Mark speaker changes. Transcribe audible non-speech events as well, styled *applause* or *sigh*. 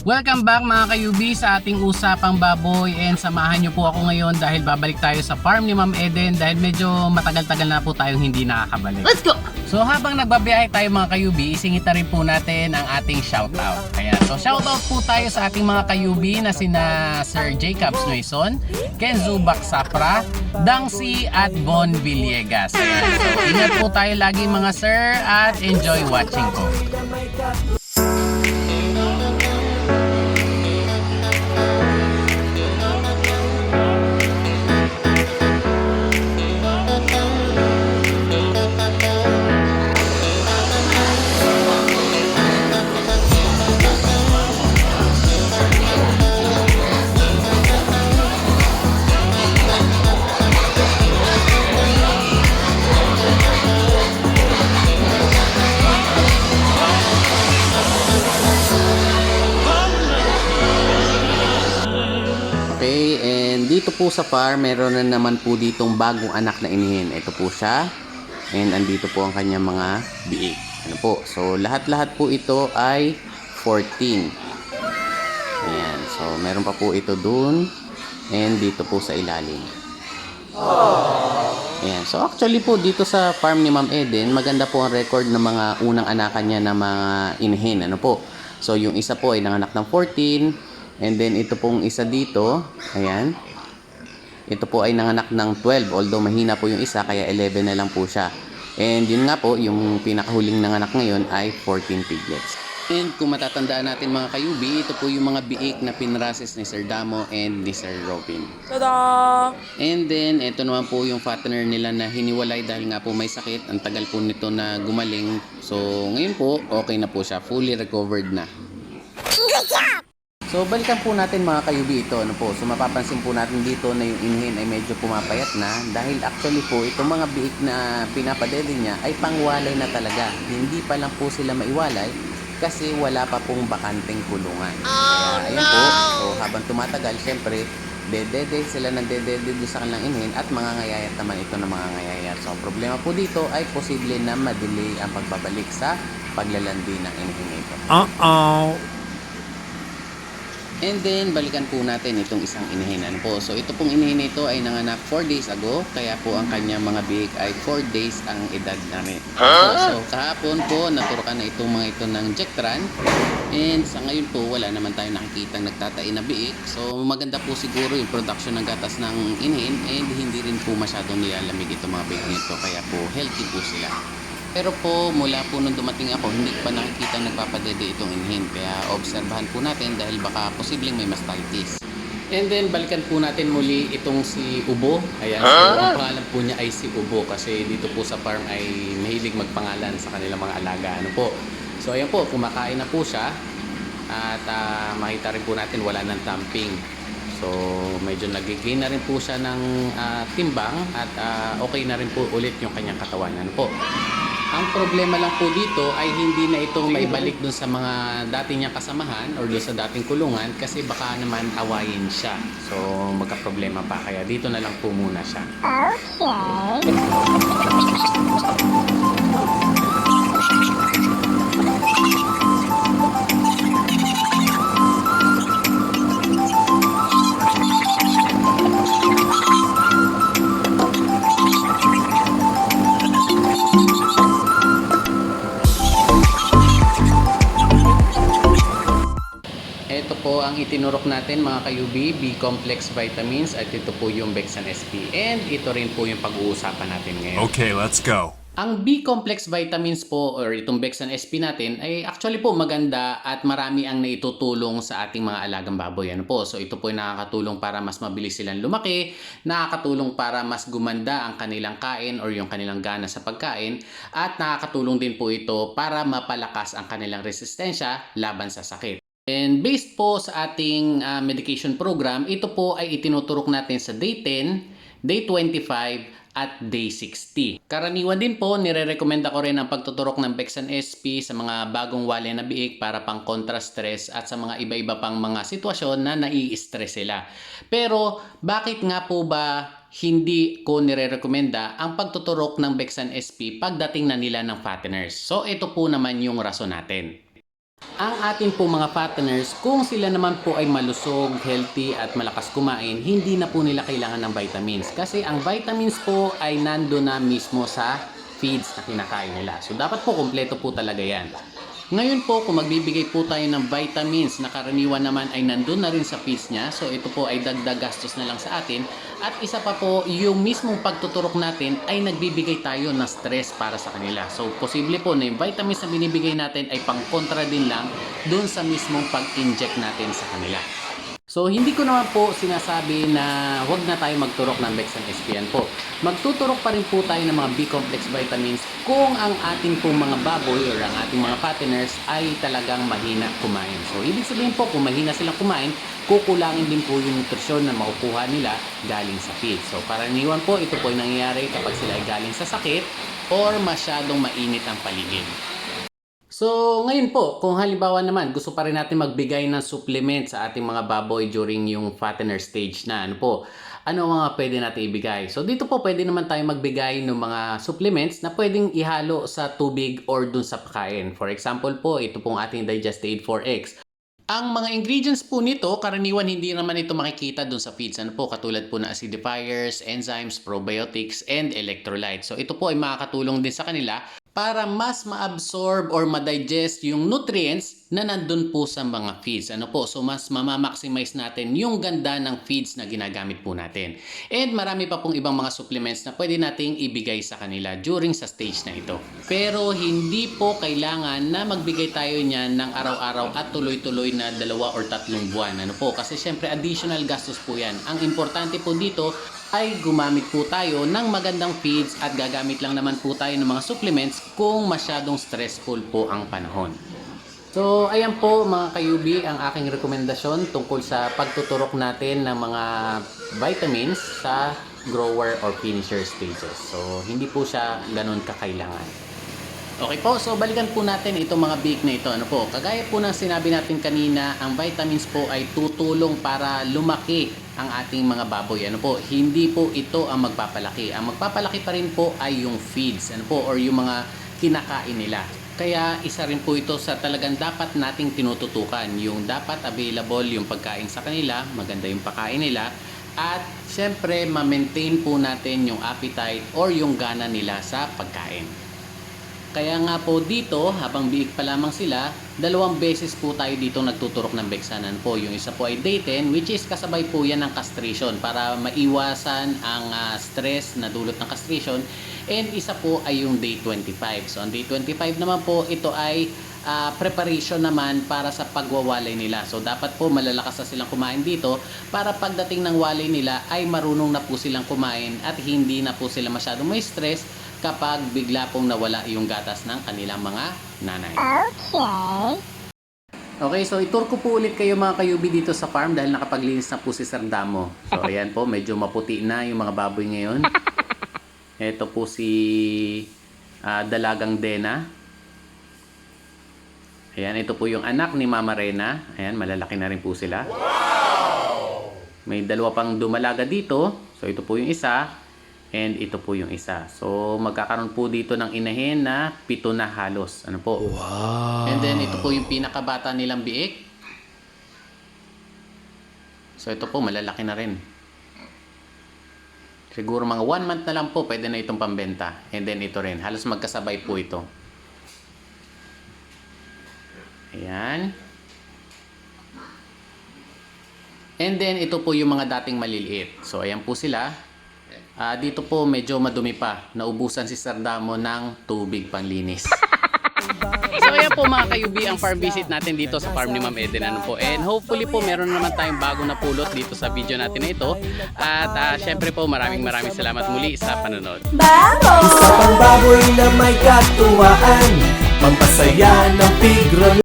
Speaker 1: Welcome back mga kayubi sa ating usapang baboy and samahan niyo po ako ngayon dahil babalik tayo sa farm ni Ma'am Eden dahil medyo matagal-tagal na po tayong hindi nakakabalik.
Speaker 2: Let's go!
Speaker 1: So habang nagbabiyahe tayo mga kayubi, isingita rin po natin ang ating shoutout. Kaya so shoutout po tayo sa ating mga kayubi na sina Sir Jacobs Nuison, Ken Zubak Sapra, Dangsi at Bon Villegas. Ayan. So ingat po tayo lagi mga sir at enjoy watching po. Po sa farm, meron na naman po ditong bagong anak na inihin. Ito po siya. And andito po ang kanyang mga biig. Ano po? So, lahat-lahat po ito ay 14. Ayan. So, meron pa po ito dun. And dito po sa ilalim. Ayan. So, actually po, dito sa farm ni Ma'am Eden, maganda po ang record ng mga unang anakan niya na mga inihin. Ano po? So, yung isa po ay nanganak ng 14. And then, ito pong isa dito. Ayan. Ito po ay nanganak ng 12. Although, mahina po yung isa, kaya 11 na lang po siya. And yun nga po, yung pinakahuling nanganak ngayon ay 14 piglets. And kung matatandaan natin mga kayubi, ito po yung mga biik na pinrases ni Sir Damo and ni Sir Robin.
Speaker 2: Tada!
Speaker 1: And then, ito naman po yung fattener nila na hiniwalay dahil nga po may sakit. Ang tagal po nito na gumaling. So, ngayon po, okay na po siya. Fully recovered na. So, balikan po natin mga kayubi ito. Ano po? So, mapapansin po natin dito na yung inhin ay medyo pumapayat na dahil actually po, itong mga biik na pinapadede niya ay pangwalay na talaga. Hindi pa lang po sila maiwalay kasi wala pa pong bakanteng kulungan. Kaya, ayan po. So, habang tumatagal, syempre, dedede sila ng dedede doon sa kanilang inhin at mga ngayayat naman ito ng mga ngayayat. So, ang problema po dito ay posible na madelay ang pagbabalik sa paglalandi ng inhin ito.
Speaker 3: Uh-oh.
Speaker 1: And then, balikan po natin itong isang inihin. Ano po? So, ito pong inihin ito ay nanganak 4 days ago. Kaya po ang kanyang mga biik ay 4 days ang edad na rin. So, kahapon po, naturukan na itong mga ito ng Jectran. And sa ngayon po, wala naman tayo nakikita nagtatain na biik. So, maganda po siguro yung production ng gatas ng inihin. And hindi rin po masyadong nilalamig itong mga biik nito. Kaya po, healthy po sila. Pero po, mula po nung dumating ako, hindi pa nakikita nagpapadede itong inhin. Kaya obserbahan po natin dahil baka posibleng may mastitis. And then, balikan po natin muli itong si Ubo. Ayan, so ang pangalan po niya ay si Ubo kasi dito po sa farm ay mahilig magpangalan sa kanilang mga alaga. Ano po? So, ayan po, kumakain na po siya. At ah, makita rin po natin wala ng tamping. So, medyo nagiging na rin po siya ng ah, timbang at ah, okay na rin po ulit yung kanyang katawan. Ano po? Ang problema lang po dito ay hindi na ito maibalik dun sa mga dati niyang kasamahan or dun sa dating kulungan kasi baka naman awayin siya. So, magka-problema pa. Kaya dito na lang po muna siya. Ito po ang itinurok natin mga kayubi, B-complex vitamins at ito po yung Bexan SP. And ito rin po yung pag-uusapan natin ngayon.
Speaker 3: Okay, let's go.
Speaker 1: Ang B-complex vitamins po or itong Bexan SP natin ay actually po maganda at marami ang naitutulong sa ating mga alagang baboy. Ano po? So ito po ay nakakatulong para mas mabilis silang lumaki, nakakatulong para mas gumanda ang kanilang kain or yung kanilang gana sa pagkain at nakakatulong din po ito para mapalakas ang kanilang resistensya laban sa sakit. And based po sa ating ah, medication program, ito po ay itinuturok natin sa day 10, day 25, at day 60. Karaniwan din po, nire-recommenda ko rin ang pagtuturok ng Bexan SP sa mga bagong wale na biik para pang contra stress at sa mga iba-iba pang mga sitwasyon na nai-stress sila. Pero bakit nga po ba hindi ko nire-recommenda ang pagtuturok ng Bexan SP pagdating na nila ng fatteners? So ito po naman yung rason natin. Ang atin po mga fatteners, kung sila naman po ay malusog, healthy at malakas kumain, hindi na po nila kailangan ng vitamins. Kasi ang vitamins po ay nando na mismo sa feeds na kinakain nila. So dapat po kompleto po talaga yan. Ngayon po, kung magbibigay po tayo ng vitamins na karaniwan naman ay nandun na rin sa feeds niya, so ito po ay dagdag gastos na lang sa atin. At isa pa po, yung mismong pagtuturok natin ay nagbibigay tayo ng stress para sa kanila. So posible po na yung vitamins na binibigay natin ay pang-kontra din lang dun sa mismong pag-inject natin sa kanila. So, hindi ko naman po sinasabi na huwag na tayo magturok ng Bexan SPN po. Magtuturok pa rin po tayo ng mga B-complex vitamins kung ang ating pong mga baboy or ang ating mga fatteners ay talagang mahina kumain. So, ibig sabihin po, kung mahina silang kumain, kukulangin din po yung nutrisyon na makukuha nila galing sa feed. So, karaniwan po, ito po yung nangyayari kapag sila ay galing sa sakit or masyadong mainit ang paligid. So, ngayon po, kung halimbawa naman, gusto pa rin natin magbigay ng supplement sa ating mga baboy during yung fattener stage na, ano po, ano mga pwede natin ibigay? So, dito po pwede naman tayo magbigay ng mga supplements na pwedeng ihalo sa tubig or dun sa pagkain. For example po, ito pong ating Digestate 4X. Ang mga ingredients po nito, karaniwan hindi naman ito makikita dun sa feeds. Ano po, katulad po na acidifiers, enzymes, probiotics, and electrolytes. So ito po ay makakatulong din sa kanila para mas ma-absorb or ma-digest yung nutrients na nandun po sa mga feeds. Ano po? So mas mamamaximize natin yung ganda ng feeds na ginagamit po natin. And marami pa pong ibang mga supplements na pwede nating ibigay sa kanila during sa stage na ito. Pero hindi po kailangan na magbigay tayo niyan ng araw-araw at tuloy-tuloy na dalawa or tatlong buwan. Ano po? Kasi syempre additional gastos po yan. Ang importante po dito ay gumamit po tayo ng magandang feeds at gagamit lang naman po tayo ng mga supplements kung masyadong stressful po ang panahon. So, ayan po mga kayubi ang aking rekomendasyon tungkol sa pagtuturok natin ng mga vitamins sa grower or finisher stages. So, hindi po siya ganun kakailangan. Okay po, so balikan po natin itong mga big na ito. Ano po, kagaya po ng sinabi natin kanina, ang vitamins po ay tutulong para lumaki ang ating mga baboy. Ano po, hindi po ito ang magpapalaki. Ang magpapalaki pa rin po ay yung feeds, ano po, or yung mga kinakain nila. Kaya isa rin po ito sa talagang dapat nating tinututukan. Yung dapat available yung pagkain sa kanila, maganda yung pagkain nila, at syempre ma-maintain po natin yung appetite or yung gana nila sa pagkain. Kaya nga po dito, habang biik pa lamang sila, dalawang beses po tayo dito nagtuturok ng Bexanan po. Yung isa po ay day 10, which is kasabay po yan ng castration para maiwasan ang ah, stress na dulot ng castration. And isa po ay yung day 25. So ang day 25 naman po, ito ay ah, preparation naman para sa pagwawalay nila. So dapat po malalakas na silang kumain dito para pagdating ng walay nila ay marunong na po silang kumain at hindi na po sila masyadong may stress kapag bigla pong nawala yung gatas ng kanilang mga nanay.
Speaker 2: Okay.
Speaker 1: Okay, so itur ko po ulit kayo mga kayubi dito sa farm dahil nakapaglinis na po si Sir Damo. So *laughs* ayan po, medyo maputi na yung mga baboy ngayon. *laughs* Ito po si ah, Dalagang Dena. Ayan, ito po yung anak ni Mama Rena. Ayan, malalaki na rin po sila. May dalawa pang dumalaga dito. So ito po yung isa. And ito po yung isa. So magkakaroon po dito ng inahin na pito na halos. Ano po?
Speaker 3: Wow.
Speaker 1: And then ito po yung pinakabata nilang biik. So ito po malalaki na rin. Siguro mga one month na lang po pwede na itong pambenta. And then ito rin. Halos magkasabay po ito. Ayan. And then ito po yung mga dating maliliit. So ayan po sila. Ah, dito po medyo madumi pa. Naubusan si Sardamo ng tubig panlinis. *laughs* So ayan po mga kayubi ang farm visit natin dito sa farm ni Ma'am Eden ano po. And hopefully po meron naman tayong bagong napulot dito sa video natin na ito. At ah, syempre po maraming maraming salamat muli sa panonood.
Speaker 2: Vamos!
Speaker 3: Sa pangbaboy na may katuwaan Pampasaya ng pigro